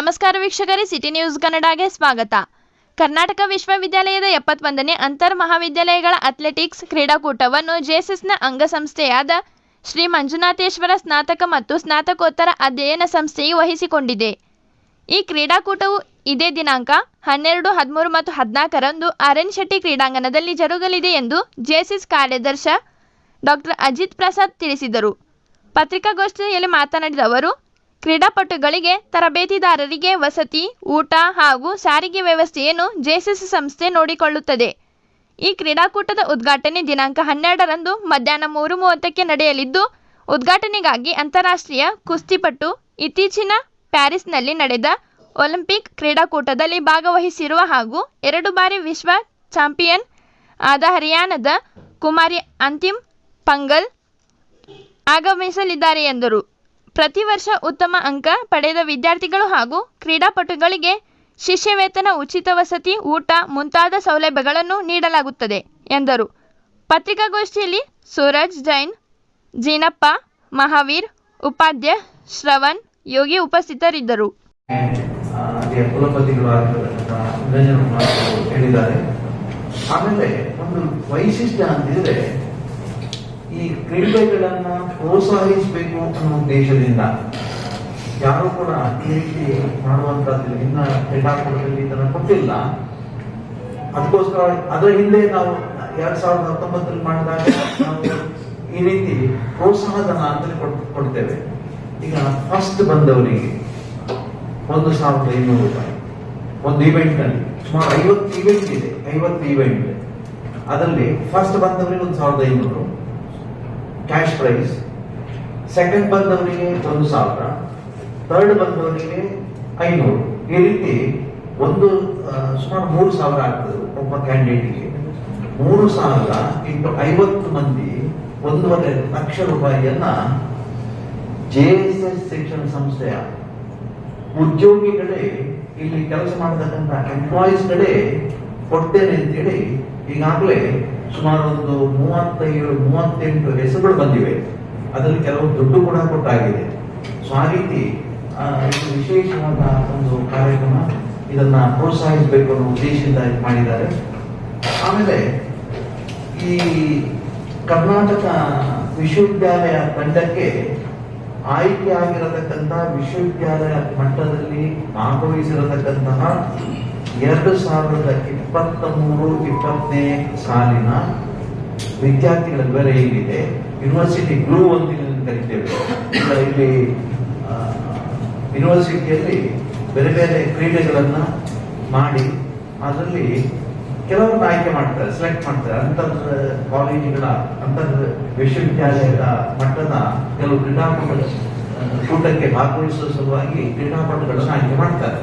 ನಮಸ್ಕಾರ ವೀಕ್ಷಕರೇ, city news ಕನ್ನಡಗೆ ಸ್ವಾಗತ. ಕರ್ನಾಟಕ ವಿಶ್ವವಿದ್ಯಾಲಯದ ಎಪ್ಪತ್ತೊಂದನೇ ಅಂತರ್ ಮಹಾವಿದ್ಯಾಲಯಗಳ ಅಥ್ಲೆಟಿಕ್ಸ್ ಕ್ರೀಡಾಕೂಟವನ್ನು ಜೆಎಸ್ಎಸ್ನ ಅಂಗಸಂಸ್ಥೆಯಾದ ಶ್ರೀ ಮಂಜುನಾಥೇಶ್ವರ ಸ್ನಾತಕ ಮತ್ತು ಸ್ನಾತಕೋತ್ತರ ಅಧ್ಯಯನ ಸಂಸ್ಥೆಯು ವಹಿಸಿಕೊಂಡಿದೆ. ಈ ಕ್ರೀಡಾಕೂಟವು ಇದೇ ದಿನಾಂಕ ಹನ್ನೆರಡು, ಹದಿಮೂರು ಮತ್ತು ಹದಿನಾಲ್ಕರಂದು ಆರ್ ಎನ್ ಶೆಟ್ಟಿ ಕ್ರೀಡಾಂಗಣದಲ್ಲಿ ಜರುಗಲಿದೆ ಎಂದು ಜೆಎಸ್ಎಸ್ ಕಾರ್ಯದರ್ಶ ಡಾಕ್ಟರ್ ಅಜಿತ್ ಪ್ರಸಾದ್ ತಿಳಿಸಿದರು. ಪತ್ರಿಕಾಗೋಷ್ಠಿಯಲ್ಲಿ ಮಾತನಾಡಿದ ಅವರು ಕ್ರೀಡಾಪಟುಗಳಿಗೆ, ತರಬೇತಿದಾರರಿಗೆ ವಸತಿ, ಊಟ ಹಾಗೂ ಸಾರಿಗೆ ವ್ಯವಸ್ಥೆಯನ್ನು ಜೆಎಸ್ಎಸ್ ಸಂಸ್ಥೆ ನೋಡಿಕೊಳ್ಳುತ್ತದೆ. ಈ ಕ್ರೀಡಾಕೂಟದ ಉದ್ಘಾಟನೆ ದಿನಾಂಕ ಹನ್ನೆರಡರಂದು ಮಧ್ಯಾಹ್ನ ಮೂರು ಮೂವತ್ತಕ್ಕೆ ನಡೆಯಲಿದ್ದು, ಉದ್ಘಾಟನೆಗಾಗಿ ಅಂತಾರಾಷ್ಟ್ರೀಯ ಕುಸ್ತಿಪಟು ಇತ್ತೀಚಿನ ಪ್ಯಾರಿಸ್ನಲ್ಲಿ ನಡೆದ ಒಲಿಂಪಿಕ್ ಕ್ರೀಡಾಕೂಟದಲ್ಲಿ ಭಾಗವಹಿಸಿರುವ ಹಾಗೂ ಎರಡು ಬಾರಿ ವಿಶ್ವ ಚಾಂಪಿಯನ್ ಆದ ಹರಿಯಾಣದ ಕುಮಾರಿ ಅಂತಿಮ್ ಪಂಗಲ್ ಆಗಮಿಸಲಿದ್ದಾರೆ ಎಂದರು. ಪ್ರತಿ ವರ್ಷ ಉತ್ತಮ ಅಂಕ ಪಡೆದ ವಿದ್ಯಾರ್ಥಿಗಳು ಹಾಗೂ ಕ್ರೀಡಾಪಟುಗಳಿಗೆ ಶಿಷ್ಯ ವೇತನ ಉಚಿತ ವಸತಿ, ಊಟ, ಮುಂತಾದ ಸೌಲಭ್ಯಗಳನ್ನು ನೀಡಲಾಗುತ್ತದೆ ಎಂದರು. ಪತ್ರಿಕಾಗೋಷ್ಠಿಯಲ್ಲಿ ಸೂರಜ್ ಜೈನ್, ಜೀನಪ್ಪ, ಮಹಾವೀರ್, ಉಪಾಧ್ಯ, ಶ್ರವಣ್, ಯೋಗಿ ಉಪಸ್ಥಿತರಿದ್ದರು. ಆಮೇಲೆ ಒಂದು ವೈಶಿಷ್ಟ್ಯ ಅಂತಿದ್ರೆ ಈ ಕ್ರೀಡೆಗಳನ್ನ ಪ್ರೋತ್ಸಾಹಿಸಬೇಕು ಅನ್ನೋ ಉದ್ದೇಶದಿಂದ ಯಾರು ಕೂಡ ಈ ರೀತಿ ಮಾಡುವಂತದ್ದು ಇನ್ನ ಕ್ರೀಡಾಕೂಟದಲ್ಲಿ ಇದನ್ನ ಕೊಟ್ಟಿಲ್ಲ. ಅದಕ್ಕೋಸ್ಕರ ಅದರ ಹಿಂದೆ ನಾವು ಎರಡ್ ಸಾವಿರದ ಹತ್ತೊಂಬತ್ತರಲ್ಲಿ ಮಾಡಿದಾಗ ಈ ರೀತಿ ಪ್ರೋತ್ಸಾಹಧನ ಅಂತ ಕೊಡ್- ಕೊಡ್ತೇವೆ. ಈಗ ಫಸ್ಟ್ ಬಂದವರಿಗೆ ಒಂದು ಸಾವಿರದ ಐನೂರು ರೂಪಾಯಿ. ಒಂದು ಇವೆಂಟ್ ಅಲ್ಲಿ ಸುಮಾರು ಐವತ್ತು ಇವೆಂಟ್ ಇದೆ, ಐವತ್ತು ಇವೆಂಟ್ ಅದರಲ್ಲಿ ಫಸ್ಟ್ ಬಂದವರಿಗೆ ಒಂದು ಸಾವಿರದ ಐನೂರು. ಕ್ಯಾಶ್ ಪ್ರೈಸ್ ಸೆಕೆಂಡ್ ಬಂದವರಿಗೆ ಒಂದು ಸಾವಿರ ಥರ್ಡ್ ಬಂದವರಿಗೆ ಐನೂರು. ಈ ರೀತಿ ಒಂದು ಸುಮಾರು ಮೂರು ಸಾವಿರ ಆಗ್ತದೆ ಒಬ್ಬ ಕ್ಯಾಂಡಿಡೇಟ್ಗೆ ಮೂರು ಸಾವಿರ ಇಂಟು ಐವತ್ತು ಮಂದಿ ಒಂದೂವರೆ ಲಕ್ಷ ರೂಪಾಯಿಯನ್ನ ಜೆ ಎಸ್ ಎಸ್ ಶಿಕ್ಷಣ ಸಂಸ್ಥೆಯ ಉದ್ಯೋಗಿಗಳೇ ಇಲ್ಲಿ ಕೆಲಸ ಮಾಡತಕ್ಕಂಥ ಎಂಪ್ಲಾಯೀಸ್ ಗಳೇ ಕೊಡ್ತೇನೆ ಅಂತೇಳಿ ಈಗಾಗಲೇ ಸುಮಾರು ಒಂದು ಮೂವತ್ತೈದು, ಮೂವತ್ತೆಂಟು ಹೆಸರುಗಳು ಬಂದಿವೆ. ಅದರಲ್ಲಿ ಕೆಲವು ದುಡ್ಡು ಕೂಡ ಕೊಟ್ಟಾಗಿದೆ. ಸೊ ಆ ರೀತಿ ವಿಶೇಷವಾದ ಒಂದು ಕಾರ್ಯಕ್ರಮ ಇದನ್ನ ಪ್ರೋತ್ಸಾಹಿಸಬೇಕು ಅನ್ನೋ ಉದ್ದೇಶದಿಂದ ಮಾಡಿದ್ದಾರೆ. ಆಮೇಲೆ ಈ ಕರ್ನಾಟಕ ವಿಶ್ವವಿದ್ಯಾಲಯ ತಂಡಕ್ಕೆ ಆಯ್ಕೆ ಆಗಿರತಕ್ಕಂತಹ ವಿಶ್ವವಿದ್ಯಾಲಯ ಮಟ್ಟದಲ್ಲಿ ಭಾಗವಹಿಸಿರತಕ್ಕಂತಹ ಎರಡು ಸಾವಿರದ ಇಪ್ಪತ್ತ ಮೂರು, ಇಪ್ಪತ್ತನೇ ಸಾಲಿನ ವಿದ್ಯಾರ್ಥಿಗಳ ವಿವರ ಏನಿದೆ ಯೂನಿವರ್ಸಿಟಿ ಗ್ರೂ ಅಂತ ಕರಿತೇವೆ. ಇಲ್ಲಿ ಯೂನಿವರ್ಸಿಟಿಯಲ್ಲಿ ಬೇರೆ ಬೇರೆ ಕ್ರೀಡೆಗಳನ್ನ ಮಾಡಿ, ಅದರಲ್ಲಿ ಕೆಲವರನ್ನ ಆಯ್ಕೆ ಮಾಡ್ತಾರೆ ಸೆಲೆಕ್ಟ್ ಮಾಡ್ತಾರೆ. ಅಂತರ್ ಕಾಲೇಜುಗಳ ಅಂತರ್ ವಿಶ್ವವಿದ್ಯಾಲಯದ ಮಟ್ಟದ ಕೆಲವು ಕ್ರೀಡಾಪಟುಗಳ ಕೂಟಕ್ಕೆ ಭಾಗವಹಿಸುವ ಸಲುವಾಗಿ ಕ್ರೀಡಾಪಟುಗಳನ್ನು ಆಯ್ಕೆ ಮಾಡ್ತಾರೆ.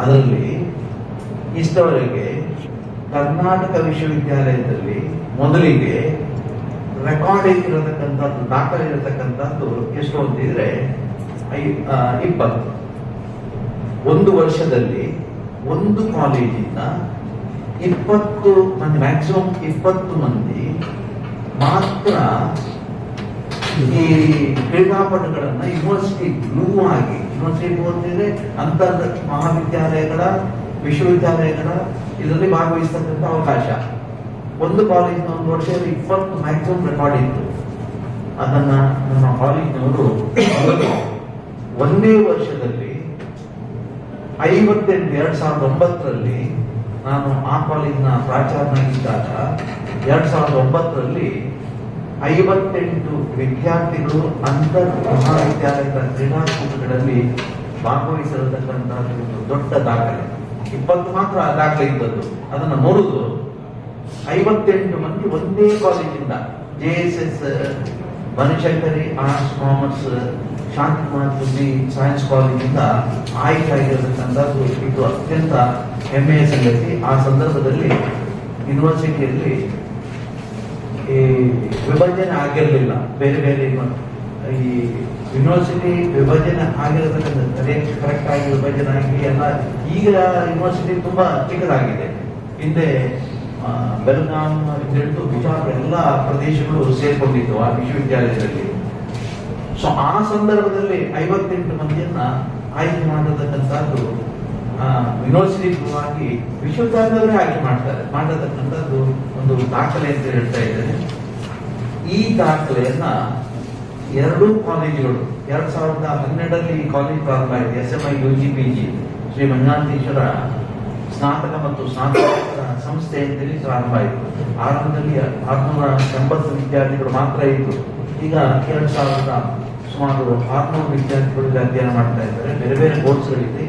ಅದರಲ್ಲಿ ಇಷ್ಟವರೆಗೆ ಕರ್ನಾಟಕ ವಿಶ್ವವಿದ್ಯಾಲಯದಲ್ಲಿ ಮೊದಲಿಗೆ ರೆಕಾರ್ಡಿಂಗ್ ಇರತಕ್ಕಂಥದ್ದು ದಾಖಲೆ ಇರತಕ್ಕಂಥದ್ದು ಎಷ್ಟು ಅಂತಿದ್ರೆ ಇಪ್ಪತ್ತು. ಒಂದು ವರ್ಷದಲ್ಲಿ ಒಂದು ಕಾಲೇಜಿಂದ ಇಪ್ಪತ್ತು ಮಂದಿ ಮ್ಯಾಕ್ಸಿಮಮ್ ಇಪ್ಪತ್ತು ಮಂದಿ ಮಾತ್ರ ಈ ಕ್ರೀಡಾಪಟುಗಳನ್ನ ಯೂನಿವರ್ಸಿಟಿ ಗ್ಲೂ ಆಗಿ ಯೂನಿವರ್ಸಿಟಿ ಅಂತಿದ್ರೆ ಅಂತರ್ ಮಹಾವಿದ್ಯಾಲಯಗಳ ವಿಶ್ವವಿದ್ಯಾಲಯಗಳ ಇದರಲ್ಲಿ ಭಾಗವಹಿಸ್ತಕ್ಕಂಥ ಅವಕಾಶ. ಒಂದು ಕಾಲೇಜಿನ ಒಂದು ವರ್ಷದಲ್ಲಿ ಇಪ್ಪತ್ತು ಮ್ಯಾಕ್ಸಿಮಮ್ ರೆಕಾರ್ಡ್ ಇತ್ತು. ಅದನ್ನ ನಮ್ಮ ಕಾಲೇಜಿನವರು ಒಂದೇ ವರ್ಷದಲ್ಲಿ ಐವತ್ತೆಂಟು ಎರಡ್ ಸಾವಿರದ ಒಂಬತ್ತರಲ್ಲಿ ನಾನು ಆ ಕಾಲೇಜಿನ ಪ್ರಾಚಾರ್ಯನಾಗಿದ್ದಾಗ ಎರಡ್ ಸಾವಿರದ ಒಂಬತ್ತರಲ್ಲಿ ಐವತ್ತೆಂಟು ವಿದ್ಯಾರ್ಥಿಗಳು ಅಂತರ್ ಮಹಾವಿದ್ಯಾಲಯದ ಕ್ರೀಡಾಕೂಟಗಳಲ್ಲಿ ಭಾಗವಹಿಸಿರತಕ್ಕಂತಹ ಒಂದು ದೊಡ್ಡ ದಾಖಲೆ. ಇಪ್ಪತ್ತು ಮಾತ್ರ ದಾಖಲೆ ಇದ್ದದ್ದು. ಅದನ್ನ ನೋಡುದು. ಐವತ್ತೆಂಟು ಮಂದಿ ಒಂದೇ ಕಾಲೇಜಿಂದ J S S Banashankari arts commerce Shanthikumar ಬುದ್ಧಿ ಸೈನ್ಸ್ ಕಾಲೇಜಿಂದ ಆಯ್ಕೆ ಆಗಿರತಕ್ಕಂಥದ್ದು ಇದು ಅತ್ಯಂತ ಹೆಮ್ಮೆಯ ಸಂಗತಿ. ಆ ಸಂದರ್ಭದಲ್ಲಿ ಯೂನಿವರ್ಸಿಟಿಯಲ್ಲಿ ಈ ವಿಭಜನೆ ಆಗಿರಲಿಲ್ಲ. ಬೇರೆ ಬೇರೆ ಈ ಯೂನಿವರ್ಸಿಟಿ ವಿಭಜನೆ ಆಗಿರತಕ್ಕಂಥ ಕರೆಕ್ಟ್ ಆಗಿ ವಿಭಜನೆ ಆಗಿ ಎಲ್ಲ ಈಗ ಯೂನಿವರ್ಸಿಟಿ ತುಂಬಾ ಚಿಕ್ಕದಾಗಿದೆ. ಹಿಂದೆ ಬೆಳಗಾಂ ಹಿಡಿದು ಬಿಜಾಪುರ ಎಲ್ಲ ಪ್ರದೇಶಗಳು ಸೇರ್ಕೊಂಡಿದ್ದು ಆ ವಿಶ್ವವಿದ್ಯಾಲಯದಲ್ಲಿ. ಸೊ ಆ ಸಂದರ್ಭದಲ್ಲಿ ಐವತ್ತೆಂಟು ಮಂದಿಯನ್ನ ಆಯ್ಕೆ ಮಾಡತಕ್ಕಂಥದ್ದು ಯೂನಿವರ್ಸಿಟಿಗಾಗಿ ವಿಶ್ವವಿದ್ಯಾಲಯದವರೇ ಆಯ್ಕೆ ಮಾಡ್ತಾರೆ ಮಾಡತಕ್ಕಂಥದ್ದು ಒಂದು ದಾಖಲೆ ಅಂತ ಹೇಳ್ತಾ ಇದ್ದೇನೆ. ಈ ದಾಖಲೆಯನ್ನ ಎರಡೂ ಕಾಲೇಜುಗಳು ಎರಡ್ ಸಾವಿರದ ಹನ್ನೆರಡರಲ್ಲಿ ಈ ಕಾಲೇಜ್ ಪ್ರಾರಂಭ ಆಯಿತು. S M I U G P G Shri Manjunatheshwara ಸ್ನಾತಕ ಮತ್ತು ಸ್ನಾತಕೋತ್ತರ ಸಂಸ್ಥೆ ಅಂತೇಳಿ ಪ್ರಾರಂಭ ಆಯಿತು. ಆರಂಭದಲ್ಲಿ ಆರ್ನೂರ ಎಂಬತ್ತು ವಿದ್ಯಾರ್ಥಿಗಳು ಮಾತ್ರ ಇತ್ತು ಈಗ ಎರಡ್ ಸಾವಿರದ ಸುಮಾರು ಆರ್ನೂರು ವಿದ್ಯಾರ್ಥಿಗಳಿಗೆ ಅಧ್ಯಯನ ಮಾಡ್ತಾ ಇದ್ದಾರೆ. ಬೇರೆ ಬೇರೆ ಕೋರ್ಸ್ಗಳಿದೆ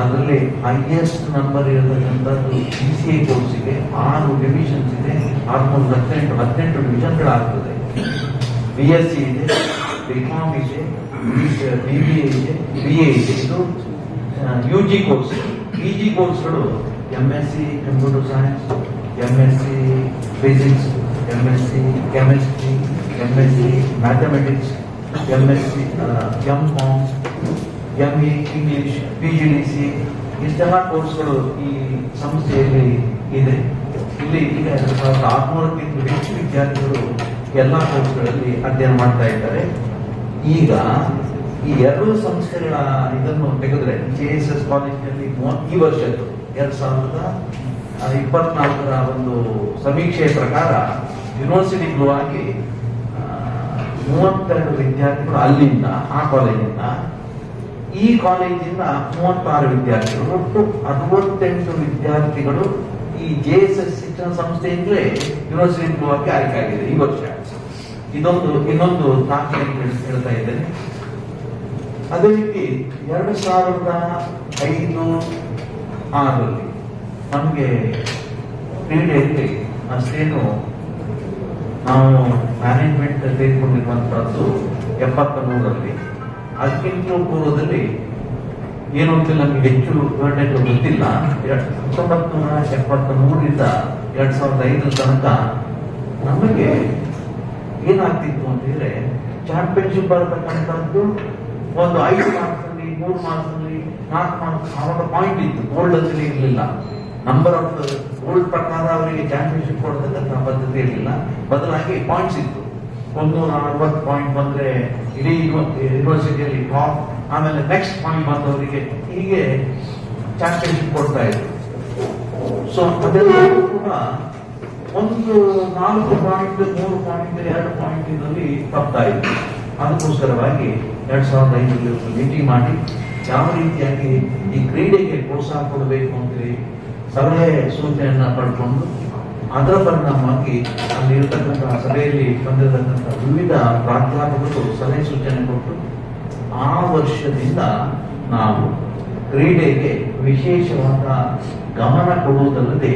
ಅದರಲ್ಲಿ ಹೈಯೆಸ್ಟ್ ನಂಬರ್ ಇರತಕ್ಕಂಥದ್ದು ಬಿ ಸಿ ಐ ಕೋರ್ಸ್ ಇದೆ. ಆರು ಡಿವಿಷನ್ಸ್ ಇದೆ. ಆರ್ನೂರ ಹದಿನೆಂಟು ಹದಿನೆಂಟು ಡಿವಿಷನ್ಗಳಾಗ್ತದೆ ಬಿ ಎಸ್ ಸಿ ಇದೆ ಬಿ ಕಾಮ್ ಇದೆ ಬಿ ಬಿ ಎ ಇದೆ ಬಿ ಎ ಇದೆ. ಇದು U G course P G ಕೋರ್ಸ್ಗಳು M S C computer science M S C physics M S C chemistry M S C mathematics M S C M com M E English P G D C ಇಷ್ಟೆಲ್ಲ ಕೋರ್ಸ್ಗಳು ಈ ಸಂಸ್ಥೆಯಲ್ಲಿ ಇದೆ. ಇಲ್ಲಿ ಈಗ ಸಾವಿರದ ಆರುನೂರಕ್ಕಿಂತ ಹೆಚ್ಚು ವಿದ್ಯಾರ್ಥಿಗಳು ಎಲ್ಲ ಕೋರ್ಸ್ಗಳಲ್ಲಿ ಅಧ್ಯಯನ ಮಾಡ್ತಾ ಇದ್ದಾರೆ. ಈಗ ಈ ಎರಡು ಸಂಸ್ಥೆಗಳ ಇದನ್ನು ತೆಗೆದ್ರೆ ಜೆ ಎಸ್ ಎಸ್ ಕಾಲೇಜಿನಲ್ಲಿ ಈ ವರ್ಷದ್ದು ಎರಡ್ ಸಾವಿರದ ಇಪ್ಪತ್ನಾಲ್ಕರ ಒಂದು ಸಮೀಕ್ಷೆಯ ಪ್ರಕಾರ ಯೂನಿವರ್ಸಿಟಿ ಗ್ಲೂ ಆಗಿ ಮೂವತ್ತೆರಡು ವಿದ್ಯಾರ್ಥಿಗಳು ಅಲ್ಲಿಂದ, ಆ ಕಾಲೇಜಿಂದ, ಈ ಕಾಲೇಜಿಂದ ಮೂವತ್ತಾರು ವಿದ್ಯಾರ್ಥಿಗಳು ಒಟ್ಟು ಅರವತ್ತೆಂಟು ವಿದ್ಯಾರ್ಥಿಗಳು ಈ ಜೆ ಎಸ್ ಎಸ್ ಶಿಕ್ಷಣ ಸಂಸ್ಥೆಯಿಂದಲೇ ಯೂನಿವರ್ಸಿಟಿ ಆಗಿ ಆಯ್ಕೆ ಆಗಿದೆ ಈ ವರ್ಷ. ಇದೊಂದು, ಇನ್ನೊಂದು ಹೇಳ್- ಹೇಳ್ತಾ ಇದ್ದೇನೆ. ಅದೇ ರೀತಿ ಎರಡು ಸಾವಿರದ ಐದು ಆರರಲ್ಲಿ ನಮಗೆ ಕ್ರೀಡೆಯಲ್ಲಿ ಅಷ್ಟೇನು ನಾವು ಮ್ಯಾನೇಜ್ಮೆಂಟ್ ತೆಗೆದುಕೊಂಡಿರುವಂತಹದ್ದು ಎಪ್ಪತ್ತ ಮೂರರಲ್ಲಿ. ಅದಕ್ಕಿಂತಲೂ ಪೂರ್ವದಲ್ಲಿ ಏನು ಅಂತ ನಮ್ಗೆ ಹೆಚ್ಚು ಗೊತ್ತಿಲ್ಲ. ಎರಡ್- ಹತ್ತೊಂಬತ್ತು ನೂರ ಎಪ್ಪತ್ತ ಮೂರರಿಂದ ಎರಡ್ ಸಾವಿರದ ಐದರ ತನಕ ನಮಗೆ ಏನಾಗ್ತಿತ್ತು ಅಂತಂದ್ರೆ ಚಾಂಪಿಯನ್ಶಿಪ್ ಬರತಕ್ಕಂಥದ್ದು ಒಂದು ಐದು ಮಾರ್ಕ್ಸ್ ಅಲ್ಲಿ ಮೂರು ಮಾರ್ಕ್ಸ್ ಅಲ್ಲಿ ನಾಲ್ಕು ಮಾರ್ಕ್ಸ್ ಆವಾಗ ಪಾಯಿಂಟ್ ಇತ್ತು. ಗೋಲ್ಡ್ ಅಲ್ಲಿ ಇರಲಿಲ್ಲ. ನಂಬರ್ ಆಫ್ ಗೋಲ್ಡ್ ಪ್ರಕಾರ ಅವರಿಗೆ ಚಾಂಪಿಯನ್ಶಿಪ್ ಕೊಡ್ತಕ್ಕಂಥ ಪದ್ಧತಿ ಇರಲಿಲ್ಲ. ಬದಲಾಗಿ ಪಾಯಿಂಟ್ಸ್ ಇತ್ತು. ಒಂದೂರ ಅರವತ್ತು ಪಾಯಿಂಟ್ ಬಂದ್ರೆ ಇಡೀ ಯೂನಿವರ್ಸಿಟಿಯಲ್ಲಿ ಟಾಪ್ ಆಮೇಲೆ ನೆಕ್ಸ್ಟ್ ಪಾಯಿಂಟ್ ಬಂದವರಿಗೆ ಹೀಗೆ ಚಾಸ್ಟೇಷನ್ ಕೊಡ್ತಾ ಇದ್ರು. ಸೊ ಅದೆಲ್ಲ ಕೂಡ ಒಂದು ನಾಲ್ಕು ಪಾಯಿಂಟ್ ಮೂರು ಪಾಯಿಂಟ್ ಎರಡು ಪಾಯಿಂಟ್ ಇದರಲ್ಲಿ ತಪ್ತಾ ಇತ್ತು. ಅದಕ್ಕೋಸ್ಕರವಾಗಿ ಎರಡ್ ಸಾವಿರದ ಐದರಲ್ಲಿ ಒಂದು ಮೀಟಿಂಗ್ ಮಾಡಿ ಯಾವ ರೀತಿಯಾಗಿ ಈ ಕ್ರೀಡೆಗೆ ಪ್ರೋತ್ಸಾಹ ಕೊಡಬೇಕು ಅಂತೇಳಿ ಸಲಹೆ ಸೂಚನೆಯನ್ನ ಪಡ್ಕೊಂಡು ಅದರ ಪರಿಣಾಮವಾಗಿ ಅಲ್ಲಿ ಇರತಕ್ಕಂತಹ ಸಭೆಯಲ್ಲಿ ಬಂದಿರತಕ್ಕಂತಹ ವಿವಿಧ ಪ್ರಾಧ್ಯಾಪಕರು ಸಲಹೆ ಸೂಚನೆ ಕೊಟ್ಟು ಆ ವರ್ಷದಿಂದ ನಾವು ಕ್ರೀಡೆಗೆ ವಿಶೇಷವಾದ ಗಮನ ಕೊಡುವುದಲ್ಲದೆ